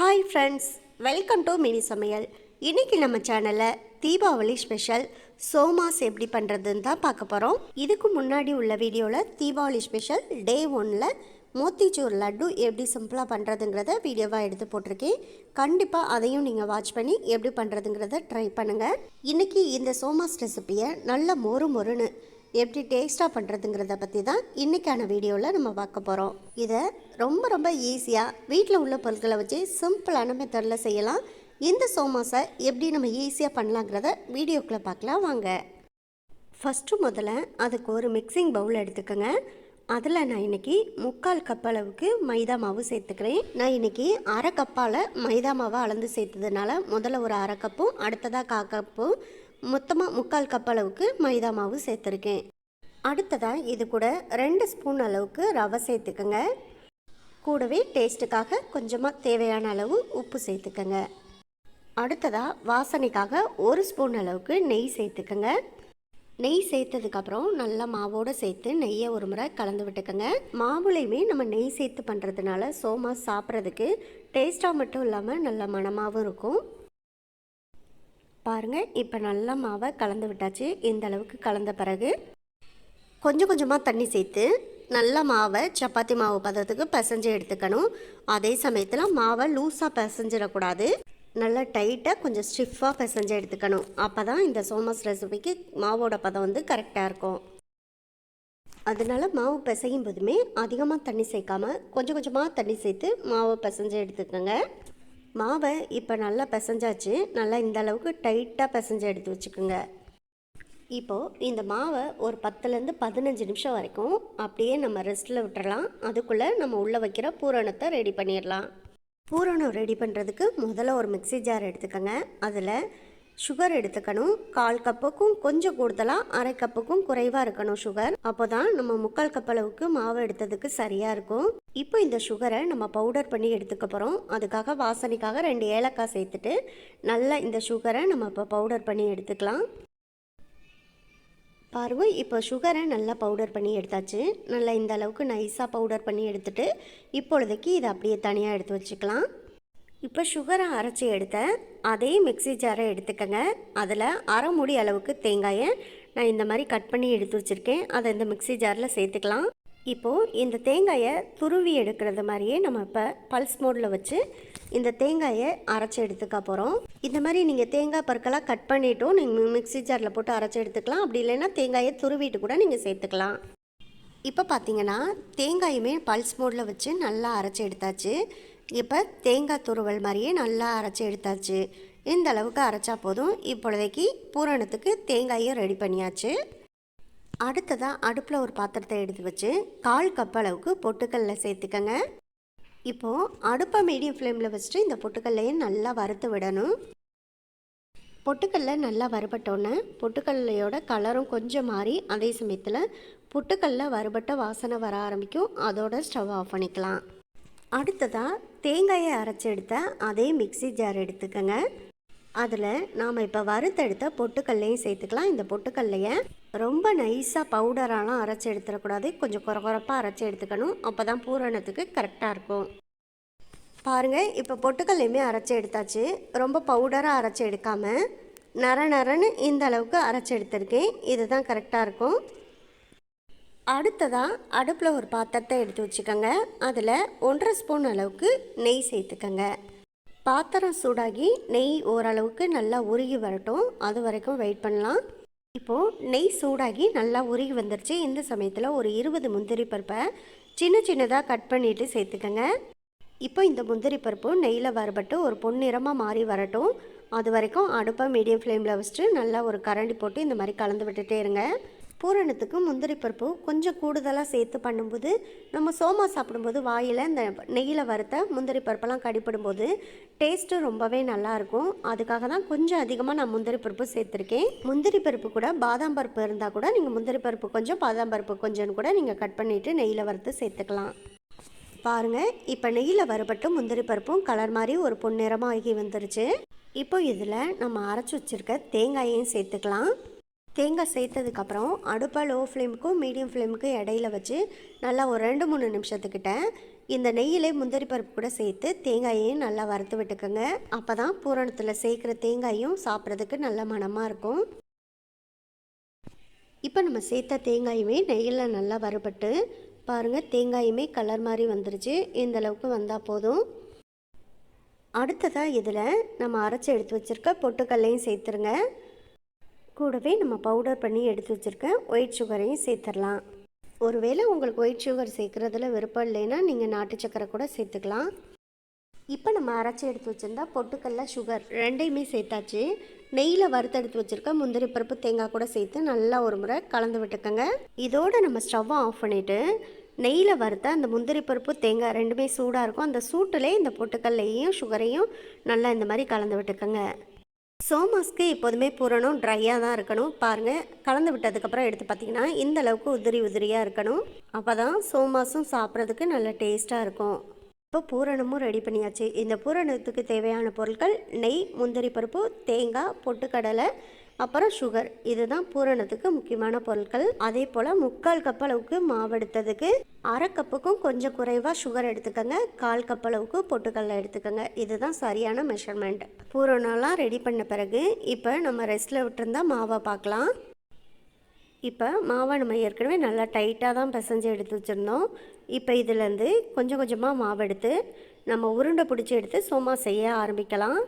Hi friends welcome to Mini Samayal இன்றைக்கி நம்ம சேனலில் தீபாவளி ஸ்பெஷல் சோமாஸ் எப்படி பண்ணுறதுன்னு தான் பார்க்க போகிறோம் இதுக்கு முன்னாடி உள்ள வீடியோவில் தீபாவளி ஸ்பெஷல் டே ஒனில் மோத்திச்சூர் லட்டு எப்படி சிம்பிளாக பண்ணுறதுங்கிறத வீடியோவாக எடுத்து போட்டிருக்கேன். கண்டிப்பாக அதையும் நீங்கள் வாட்ச் பண்ணி எப்படி பண்ணுறதுங்கிறத ட்ரை பண்ணுங்கள் இன்றைக்கி இந்த சோமாஸ் ரெசிப்பியை நல்ல மொறு மொறுன்னு எப்படி டேஸ்ட்டாக பண்ணுறதுங்கிறத பற்றி தான் இன்றைக்கான வீடியோவில் நம்ம பார்க்க போகிறோம் இதை ரொம்ப ரொம்ப ஈஸியாக வீட்டில் உள்ள பொருட்களை வச்சு சிம்பிளான மெத்தடில் செய்யலாம். இந்த சோமாஸை எப்படி நம்ம ஈஸியாக பண்ணலாங்கிறத வீடியோக்குள்ளே பார்க்கலாம் வாங்க. ஃபஸ்ட்டு முதல்ல அதுக்கு ஒரு மிக்சிங் பவுல் எடுத்துக்கோங்க. அதில் நான் இன்றைக்கி முக்கால் கப் அளவுக்கு மைதா மாவு சேர்த்துக்கிறேன். நான் இன்றைக்கி அரை கப்பால் மைதா மாவை அளந்து சேர்த்ததுனால முதல்ல ஒரு அரை கப்பும் அடுத்ததாக கா கப்பும் மொத்தமாக முக்கால் கப் அளவுக்கு மைதா மாவு சேர்த்துருக்கேன். அடுத்ததாக இது கூட ரெண்டு ஸ்பூன் அளவுக்கு ரவை சேர்த்துக்கோங்க. கூடவே டேஸ்ட்டுக்காக கொஞ்சமாக தேவையான அளவு உப்பு சேர்த்துக்கோங்க. அடுத்ததாக வாசனைக்காக ஒரு ஸ்பூன் அளவுக்கு நெய் சேர்த்துக்கோங்க. நெய் சேர்த்ததுக்கப்புறம் நல்லா மாவோடு சேர்த்து நெய்யை ஒரு முறை கலந்து விட்டுக்கோங்க. மாவுலையுமே நம்ம நெய் சேர்த்து பண்ணுறதுனால சோமா சாப்பிட்றதுக்கு டேஸ்ட்டாக மட்டும் இல்லாமல் நல்ல மணமாகவும் இருக்கும். பாருங்கள் இப்போ நல்லா மாவை கலந்து விட்டாச்சு. இந்த அளவுக்கு கலந்த பிறகு கொஞ்சம் கொஞ்சமாக தண்ணி சேர்த்து நல்லா மாவை சப்பாத்தி மாவு பதத்துக்கு பிசைஞ்சு எடுத்துக்கணும். அதே சமயத்தில் மாவை லூஸாக பிசைஞ்சிடக்கூடாது. நல்லா டைட்டாக கொஞ்சம் ஸ்டிஃபாக பிசைஞ்சு எடுத்துக்கணும். அப்போ தான் இந்த சோமஸ் ரெசிபிக்கு மாவோட பதம் வந்து கரெக்டாக இருக்கும். அதனால மாவு பிசையும் போதுமே அதிகமாக தண்ணி சேர்க்காமல் கொஞ்சம் கொஞ்சமாக தண்ணி சேர்த்து மாவை பிசைஞ்சு எடுத்துக்கோங்க. மாவை இப்போ நல்லா பிசைஞ்சாச்சு. நல்லா இந்த அளவுக்கு டைட்டாக பிசைஞ்சு எடுத்து வச்சுக்கோங்க. இப்போது இந்த மாவை ஒரு பத்துலேருந்து பதினஞ்சு நிமிஷம் வரைக்கும் அப்படியே நம்ம ரெஸ்ட்டில் விட்டுறலாம். அதுக்குள்ளே நம்ம உள்ளே வைக்கிற பூரணத்தை ரெடி பண்ணிடலாம். பூரணம் ரெடி பண்ணுறதுக்கு முதல்ல ஒரு மிக்ஸி ஜார் எடுத்துக்கோங்க. அதில் சுகர் எடுத்துக்கணும். கால் கப்புக்கும் கொஞ்சம் கூடுதலாக அரை கப்புக்கும் குறைவாக இருக்கணும் சுகர் அப்போ தான் நம்ம முக்கால் கப் அளவுக்கு மாவு எடுத்ததுக்கு சரியாக இருக்கும். இப்போ இந்த சுகரை நம்ம பவுடர் பண்ணி எடுத்துக்க போகிறோம் அதுக்காக வாசனைக்காக ரெண்டு ஏலக்காய் சேர்த்துட்டு நல்லா இந்த சுகரை நம்ம இப்போ பவுடர் பண்ணி எடுத்துக்கலாம். பாருங்க இப்போ சுகரை நல்லா பவுடர் பண்ணி எடுத்தாச்சு. நல்லா இந்த அளவுக்கு நைஸாக பவுடர் பண்ணி எடுத்துட்டு இப்பொழுதைக்கு இதை அப்படியே தனியாக எடுத்து வச்சுக்கலாம். இப்போ சுகரை அரைச்சி எடுத்த அதே மிக்ஸி ஜாரை எடுத்துக்கங்க. அதில் அரை மூடி அளவுக்கு தேங்காயை நான் இந்த மாதிரி கட் பண்ணி எடுத்து வச்சுருக்கேன். அதை இந்த மிக்ஸி ஜாரில் சேர்த்துக்கலாம். இப்போது இந்த தேங்காயை துருவி எடுக்கிறது மாதிரியே நம்ம இப்போ பல்ஸ் மோடில் வச்சு இந்த தேங்காயை அரைச்சி எடுத்துக்க போகிறோம் இந்த மாதிரி நீங்கள் தேங்காய் பற்களாக கட் பண்ணிவிட்டும் நீங்கள் மிக்ஸி ஜாரில் போட்டு அரைச்சி எடுத்துக்கலாம். அப்படி இல்லைன்னா தேங்காயை துருவிட்டு கூட நீங்கள் சேர்த்துக்கலாம். இப்போ பார்த்தீங்கன்னா தேங்காயுமே பல்ஸ் மோடில் வச்சு நல்லா அரைச்சி எடுத்தாச்சு. இப்போ தேங்காய் துருவல் மாதிரியே நல்லா அரைச்சி எடுத்தாச்சு. இந்த அளவுக்கு அரைச்சா போதும். இப்பொழுதைக்கு பூரணத்துக்கு தேங்காயும் ரெடி பண்ணியாச்சு. அடுத்ததாக அடுப்பில் ஒரு பாத்திரத்தை எடுத்து வச்சு கால் கப் அளவுக்கு பொட்டுக்கல்ல சேர்த்துக்கங்க. இப்போது அடுப்பை மீடியம் ஃப்ளேமில் வச்சுட்டு இந்த பொட்டுக்கல்லையும் நல்லா வறுத்து விடணும். பொட்டுக்கல்ல நல்லா வறுபட்டோன்னே பொட்டுக்கல்லையோட கலரும் கொஞ்சம் மாறி அதே சமயத்தில் பொட்டுக்கல்ல வறுபட்ட வாசனை வர ஆரம்பிக்கும். அதோட ஸ்டவ் ஆஃப் பண்ணிக்கலாம். அடுத்ததாக தேங்காயை அரைச்சி எடுத்த அதே மிக்சி ஜார் எடுத்துக்கோங்க. அதில் நாம் இப்போ வறுத்தெடுத்த பொட்டுக்கல்லையும் சேர்த்துக்கலாம். இந்த பொட்டுக்கல்லையை ரொம்ப நைஸாக பவுடராலாம் அரைச்சி எடுத்துடக்கூடாது. கொஞ்சம் குறகுறப்பாக அரைச்சி எடுத்துக்கணும். அப்போ தான் பூரணத்துக்கு கரெக்டாக இருக்கும். பாருங்கள் இப்போ பொட்டுக்கல்லையுமே அரைச்சி எடுத்தாச்சு. ரொம்ப பவுடராக அரைச்சி எடுக்காமல் நர நரன்னு இந்த அளவுக்கு அரைச்சி எடுத்திருக்கேன். இதுதான் கரெக்டாக இருக்கும். அடுத்ததாக அடுப்பில் ஒரு பாத்திரத்தை எடுத்து வச்சுக்கோங்க. அதில் ஒன்றரை ஸ்பூன் அளவுக்கு நெய் சேர்த்துக்கோங்க. பாத்திரம் சூடாகி நெய் ஓரளவுக்கு நல்லா உருகி வரட்டும். அது வரைக்கும் வெயிட் பண்ணலாம். இப்போது நெய் சூடாகி நல்லா உருகி வந்துருச்சு. இந்த சமயத்தில் ஒரு இருபது முந்திரி பருப்பை சின்ன சின்னதாக கட் பண்ணிவிட்டு சேர்த்துக்கோங்க. இப்போ இந்த முந்திரி பருப்பு நெய்யில் வறுபட்டு ஒரு பொன்னிறமாக மாறி வரட்டும். அது வரைக்கும் அடுப்பை மீடியம் ஃப்ளேமில் வச்சுட்டு நல்லா ஒரு கரண்டி போட்டு இந்த மாதிரி கலந்து விட்டுட்டே இருங்க. பூரணத்துக்கு முந்திரி பருப்பு கொஞ்சம் கூடுதலாக சேர்த்து பண்ணும்போது நம்ம சோமா சாப்பிடும்போது வாயில் இந்த நெய்யில் வறுத்த முந்திரி பருப்பெல்லாம் கடிப்படும்போது டேஸ்ட்டு ரொம்பவே நல்லாயிருக்கும் அதுக்காக தான் கொஞ்சம் அதிகமாக நான் முந்திரி பருப்பு சேர்த்துருக்கேன். முந்திரி பருப்பு கூட பாதாம் பருப்பு இருந்தால் கூட நீங்கள் முந்திரி பருப்பு கொஞ்சம் பாதாம் பருப்பு கொஞ்சம்னு கூட நீங்கள் கட் பண்ணிவிட்டு நெய்யில் வறுத்து சேர்த்துக்கலாம். பாருங்கள் இப்போ நெய்யில் வறுபட்டு முந்திரி பருப்பும் கலர் மாதிரி ஒரு பொன்னிறமாக ஆகி வந்துருச்சு. இப்போ இதில் நம்ம அரைச்சி வச்சுருக்க தேங்காயையும் சேர்த்துக்கலாம். தேங்காய் சேர்த்ததுக்கப்புறம் அடுப்பை லோ ஃப்ளேமுக்கும் மீடியம் ஃப்ளேமுக்கும் இடையில வச்சு நல்லா ஒரு ரெண்டு மூணு நிமிஷத்துக்கிட்ட இந்த நெய்யிலே முந்திரி பருப்பு கூட சேர்த்து தேங்காயையும் நல்லா வறுத்து விட்டுக்கோங்க. அப்போ தான் பூரணத்தில் சேர்க்குற தேங்காயும் சாப்பிட்றதுக்கு நல்ல மணமாக இருக்கும். இப்போ நம்ம சேர்த்த தேங்காயுமே நெய்யில் நல்லா வறுபட்டு பாருங்கள் தேங்காயுமே கலர் மாதிரி வந்துருச்சு. இந்தளவுக்கு வந்தால் போதும். அடுத்ததாக இதில் நம்ம அரைச்சி எடுத்து வச்சுருக்க பொட்டுக்கல்லையும் சேர்த்துருங்க. கூடவே நம்ம பவுடர் பண்ணி எடுத்து வச்சுருக்க ஒயிட் சுகரையும் சேர்த்துடலாம். ஒருவேளை உங்களுக்கு ஒயிட் சுகர் சேர்க்குறதுல விருப்பம் இல்லைன்னா நீங்கள் நாட்டு சக்கரை கூட சேர்த்துக்கலாம். இப்போ நம்ம அரைச்சி எடுத்து வச்சுருந்தா பொட்டுக்கல்ல சுகர் ரெண்டையுமே சேர்த்தாச்சு. நெய்யில் வறுத்து எடுத்து வச்சுருக்க முந்திரி பருப்பு தேங்காய் கூட சேர்த்து நல்லா ஒரு முறை கலந்து விட்டுக்கோங்க. இதோடு நம்ம ஸ்டவ்வை ஆஃப் பண்ணிவிட்டு நெய்யில் வறுத்த அந்த முந்திரி பருப்பு தேங்காய் ரெண்டுமே சூடாக இருக்கும். அந்த சூட்டிலே இந்த பொட்டுக்கல்லையும் சுகரையும் நல்லா இந்த மாதிரி கலந்து விட்டுக்கோங்க. சோமாஸ்க்கு எப்போதுமே பூரணம் ட்ரையாக தான் இருக்கணும். பாருங்கள் கலந்து விட்டதுக்கப்புறம் எடுத்து பார்த்தீங்கன்னா இந்த அளவுக்கு உதிரி உதிரியாக இருக்கணும். அப்போ தான் சோமாஸும் சாப்பிட்றதுக்கு நல்ல டேஸ்ட்டாக இருக்கும். இப்போ பூரணமும் ரெடி பண்ணியாச்சு. இந்த பூரணத்துக்கு தேவையான பொருட்கள் நெய் முந்திரி பருப்பு தேங்காய் பொட்டுக்கடலை அப்புறம் சுகர் இதுதான் பூரணத்துக்கு முக்கியமான பொருட்கள். அதே போல் முக்கால் கப் அளவுக்கு மாவு எடுத்ததுக்கு அரை கப்புக்கும் கொஞ்சம் குறைவாக சுகர் எடுத்துக்கோங்க. கால் கப் அளவுக்கு பொட்டுக்கடலை எடுத்துக்கோங்க. இதுதான் சரியான மெஷர்மெண்ட் பூரணம்லாம் ரெடி பண்ண பிறகு இப்போ நம்ம ரெஸ்ட்டில் விட்டுருந்தா மாவை பார்க்கலாம். இப்போ மாவை நம்ம ஏற்கனவே நல்லா டைட்டாக தான் பிசைஞ்சு எடுத்து வச்சுருந்தோம். இப்போ இதுலேருந்து கொஞ்சம் கொஞ்சமாக மாவு எடுத்து நம்ம உருண்டை பிடிச்சி எடுத்து சோமா செய்ய ஆரம்பிக்கலாம்.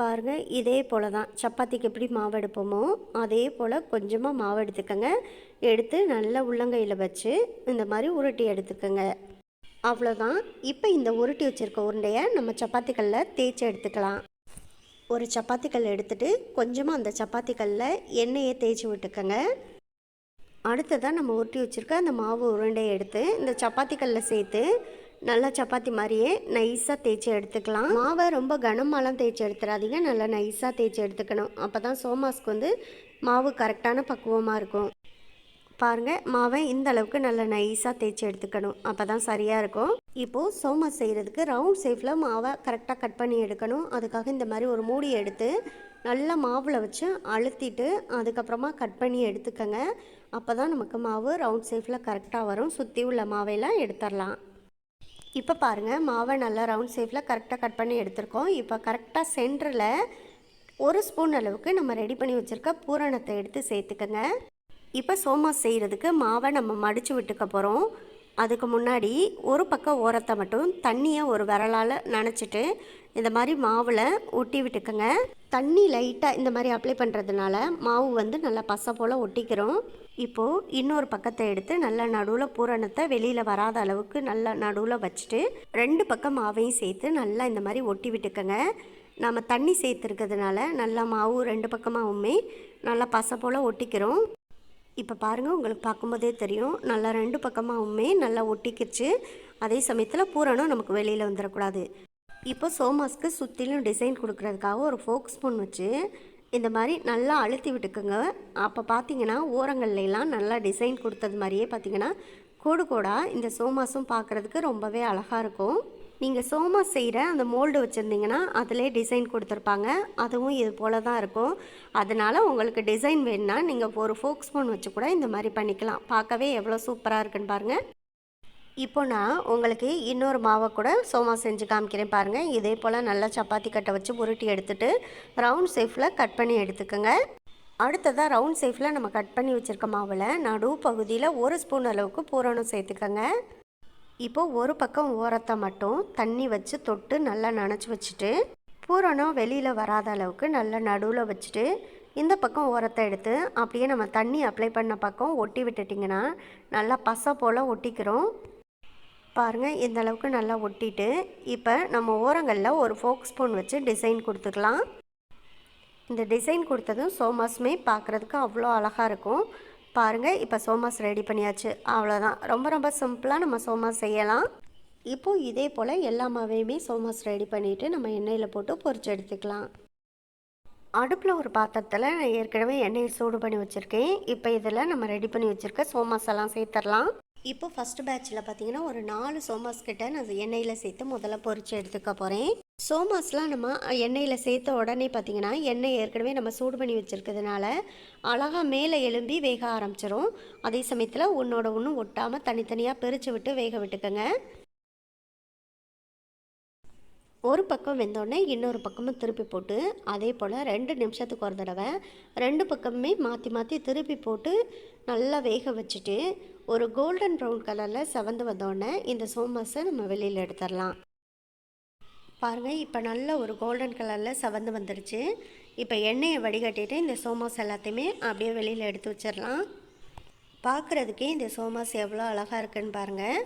பாருங்கள் இதே போல் தான் சப்பாத்திக்கு எப்படி மாவு எடுப்போமோ அதே போல் கொஞ்சமாக மாவு எடுத்துக்கோங்க. எடுத்து நல்லா உள்ளங்கையில் வச்சு இந்த மாதிரி உருட்டி எடுத்துக்கோங்க. அவ்வளோதான் இப்போ இந்த உருட்டி வச்சுருக்க உருண்டையை நம்ம சப்பாத்திக்கல்லில் தேய்ச்சி எடுத்துக்கலாம். ஒரு சப்பாத்திக்கல் எடுத்துகிட்டு கொஞ்சமாக அந்த சப்பாத்தி கல்லில் எண்ணெயை தேய்ச்சி விட்டுக்கோங்க. அடுத்ததாக நம்ம உருட்டி வச்சுருக்க அந்த மாவு உருண்டையை எடுத்து இந்த சப்பாத்தி கல்லில் சேர்த்து நல்லா சப்பாத்தி மாதிரியே நைஸாக தேய்ச்சி எடுத்துக்கலாம். மாவை ரொம்ப கனமாலாம் தேய்ச்சி எடுத்துடாதீங்க நல்லா நைஸாக தேய்ச்சி எடுத்துக்கணும். அப்போ தான் சோமாஸ்க்கு வந்து மாவு கரெக்டான பக்குவமாக இருக்கும். பாருங்கள் மாவை இந்த அளவுக்கு நல்லா நைஸாக தேய்ச்சி எடுத்துக்கணும். அப்போ தான் சரியாக இருக்கும். இப்போது சோமாஸ் செய்கிறதுக்கு ரவுண்ட் ஷேஃபில் மாவை கரெக்டாக கட் பண்ணி எடுக்கணும். அதுக்காக இந்த மாதிரி ஒரு மூடி எடுத்து நல்லா மாவில் வச்சு அழுத்திட்டு அதுக்கப்புறமா கட் பண்ணி எடுத்துக்கோங்க. அப்போ தான் நமக்கு மாவு ரவுண்ட் ஷேஃபில் கரெக்டாக வரும். சுற்றி உள்ள மாவையெல்லாம் எடுத்துடலாம் இப்போ பாருங்கள் மாவை நல்லா ரவுண்ட் ஷேப்பில் கரெக்டாக கட் பண்ணி எடுத்திருக்கோம். இப்போ கரெக்டாக சென்டரில் ஒரு ஸ்பூன் அளவுக்கு நம்ம ரெடி பண்ணி வச்சுருக்க பூரணத்தை எடுத்து சேர்த்துக்கோங்க. இப்போ சோமா செய்கிறதுக்கு மாவை நம்ம மடித்து விட்டுக்க போகிறோம் அதுக்கு முன்னாடி ஒரு பக்கம் ஓரத்தை மட்டும் தண்ணியை ஒரு விரலால் நனைச்சிட்டு இந்த மாதிரி மாவில் ஒட்டி விட்டுக்கோங்க. தண்ணி லைட்டாக இந்த மாதிரி அப்ளை பண்ணுறதுனால மாவு வந்து நல்லா பசை போல் ஒட்டிக்கிறோம். இப்போது இன்னொரு பக்கத்தை எடுத்து நல்லா நடுவில் பூரணத்தை வெளியில் வராத அளவுக்கு நல்லா நடுவில் வச்சுட்டு ரெண்டு பக்கம் மாவையும் சேர்த்து நல்லா இந்த மாதிரி ஒட்டி விட்டுக்கோங்க. நம்ம தண்ணி சேர்த்துருக்கிறதுனால நல்லா மாவு ரெண்டு பக்கமாகவுமே நல்லா பசை போல் ஒட்டிக்கிறோம். இப்போ பாருங்கள் உங்களுக்கு பார்க்கும்போதே தெரியும். நல்லா ரெண்டு பக்கமாகவுமே நல்லா ஒட்டிக்கிச்சு. அதே சமயத்தில் பூரணம் நமக்கு வெளியில் வந்துடக்கூடாது இப்போ சோமாஸ்க்கு சுற்றிலும் டிசைன் கொடுக்குறதுக்காக ஒரு ஃபோக் ஸ்பூன் வச்சு இந்த மாதிரி நல்லா அழுத்தி விட்டுக்குங்க. அப்போ பார்த்தீங்கன்னா ஓரங்கள்லாம் நல்லா டிசைன் கொடுத்தது மாதிரியே பார்த்தீங்கன்னா கோடு கோடாக இந்த சோமாஸும் பார்க்குறதுக்கு ரொம்பவே அழகாக இருக்கும். நீங்கள் சோமா செய்கிற அந்த மோல்டு வச்சுருந்தீங்கன்னா அதிலே டிசைன் கொடுத்துருப்பாங்க. அதுவும் இது போல தான் இருக்கும். அதனால் உங்களுக்கு டிசைன் வேணுன்னா நீங்கள் ஒரு ஃபோக் ஸ்பூன் வச்சு கூட இந்த மாதிரி பண்ணிக்கலாம். பார்க்கவே எவ்வளோ சூப்பராக இருக்குன்னு பாருங்கள் இப்போ நான் உங்களுக்கு இன்னொரு மாவை கூட சோமா செஞ்சு காமிக்கிறேன் பாருங்கள் இதே போல் நல்லா சப்பாத்தி கட்டை வச்சு உருட்டி எடுத்துகிட்டு ரவுண்ட் ஷேஃபில் கட் பண்ணி எடுத்துக்கோங்க. அடுத்ததாக ரவுண்ட் ஷேஃபில் நம்ம கட் பண்ணி வச்சுருக்க மாவில் நடு பகுதியில் ஒரு ஸ்பூன் அளவுக்கு பூரணம் சேர்த்துக்கோங்க. இப்போது ஒரு பக்கம் ஓரத்தை மட்டும் தண்ணி வச்சு தொட்டு நல்லா நனைச்சி வச்சுட்டு பூரணம் வெளியில் வராத அளவுக்கு நல்லா நடுவில் வச்சுட்டு இந்த பக்கம் ஓரத்தை எடுத்து அப்படியே நம்ம தண்ணி அப்ளை பண்ண பக்கம் ஒட்டி விட்டுட்டிங்கன்னா நல்லா பசை போல் ஒட்டிக்கிறோம். பாருங்கள் இந்த அளவுக்கு நல்லா ஒட்டிட்டு இப்போ நம்ம ஓரங்களில் ஒரு ஃபோக் ஸ்பூன் வச்சு டிசைன் கொடுத்துக்கலாம். இந்த டிசைன் கொடுத்ததும் சோமாஸுமே பார்க்குறதுக்கு அவ்வளோ அழகாக இருக்கும். பாருங்கள் இப்போ சோமாஸ் ரெடி பண்ணியாச்சு. அவ்வளோதான் ரொம்ப ரொம்ப சிம்பிளாக நம்ம சோமாஸ் செய்யலாம். இப்போது இதே போல் எல்லா மாவையுமே சோமாஸ் ரெடி பண்ணிவிட்டு நம்ம எண்ணெயில் போட்டு பொரிச்சு எடுத்துக்கலாம். அடுப்பில் ஒரு பாத்திரத்தில் நான் ஏற்கனவே எண்ணெயை சூடு பண்ணி வச்சுருக்கேன். இப்போ இதில் நம்ம ரெடி பண்ணி வச்சுருக்க சோமாஸ் எல்லாம் சேர்த்துடலாம். இப்போ ஃபஸ்ட்டு பேட்சில் பார்த்தீங்கன்னா ஒரு நாலு சோமாஸ் கிட்ட நான் எண்ணெயில் சேர்த்து முதல்ல பொறிச்சு எடுத்துக்க போகிறேன் சோமாஸ்லாம் நம்ம எண்ணெயில் சேர்த்த உடனே பார்த்திங்கன்னா எண்ணெய் ஏற்கனவே நம்ம சூடு பண்ணி வச்சுருக்கிறதுனால அழகாக மேலே எலும்பி வேக ஆரம்பிச்சிரும். அதே சமயத்தில் உன்னோட ஒன்று ஒட்டாமல் தனித்தனியாக பிரித்து விட்டு வேக விட்டுக்கோங்க. ஒரு பக்கம் வெந்தோடனே இன்னொரு பக்கமும் திருப்பி போட்டு அதே போல் ரெண்டு நிமிஷத்துக்கு ஒரு தடவை ரெண்டு பக்கமுமே மாற்றி மாற்றி திருப்பி போட்டு நல்லா வேக வச்சுட்டு ஒரு கோல்டன் ப்ரௌன் கலரில் செவந்து வந்தோடனே இந்த சோமாஸை நம்ம வெளியில் எடுத்துடலாம். பாருங்கள் இப்போ நல்ல ஒரு கோல்டன் கலரில் செவந்து வந்துடுச்சு இப்போ எண்ணெயை வடிகட்டிட்டு இந்த சோமாஸ் எல்லாத்தையுமே அப்படியே வெளியில் எடுத்து வச்சிடலாம். பார்க்குறதுக்கே இந்த சோமாஸ் எவ்வளோ அழகாக இருக்குன்னு பாருங்கள்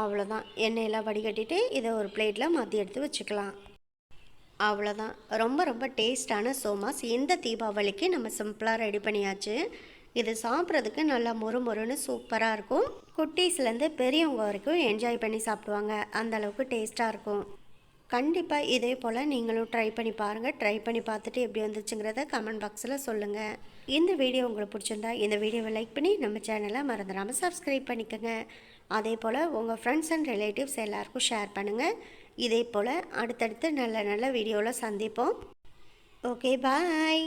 அவ்வளோதான் எண்ணெயெல்லாம் வடிகட்டிட்டு இதை ஒரு பிளேட்டில் மாற்றி எடுத்து வச்சுக்கலாம். அவ்வளோதான் ரொம்ப ரொம்ப டேஸ்டான சோமாஸ் இந்த தீபாவளிக்கு நம்ம சிம்பிளாக ரெடி பண்ணியாச்சு. இது சாப்பிட்றதுக்கு நல்லா மொறு மொறுன்னு சூப்பராக இருக்கும். குட்டீஸ்லேருந்து பெரியவங்க வரைக்கும் என்ஜாய் பண்ணி சாப்பிடுவாங்க. அந்தளவுக்கு டேஸ்ட்டாக இருக்கும். கண்டிப்பாக இதே போல் நீங்களும் ட்ரை பண்ணி பாருங்கள் ட்ரை பண்ணி பார்த்துட்டு எப்படி வந்துச்சுங்கிறத கமெண்ட் பாக்ஸில் சொல்லுங்கள் இந்த வீடியோ உங்களுக்கு பிடிச்சிருந்தா இந்த வீடியோவை லைக் பண்ணி நம்ம சேனலை மறந்துடாமல் சப்ஸ்கிரைப் பண்ணிக்கோங்க. அதே போல் உங்கள் ஃப்ரெண்ட்ஸ் அண்ட் ரிலேட்டிவ்ஸ் எல்லாருக்கும் ஷேர் பண்ணுங்கள் இதே போல் அடுத்தடுத்து நல்ல நல்ல வீடியோவில் சந்திப்போம். Okay bye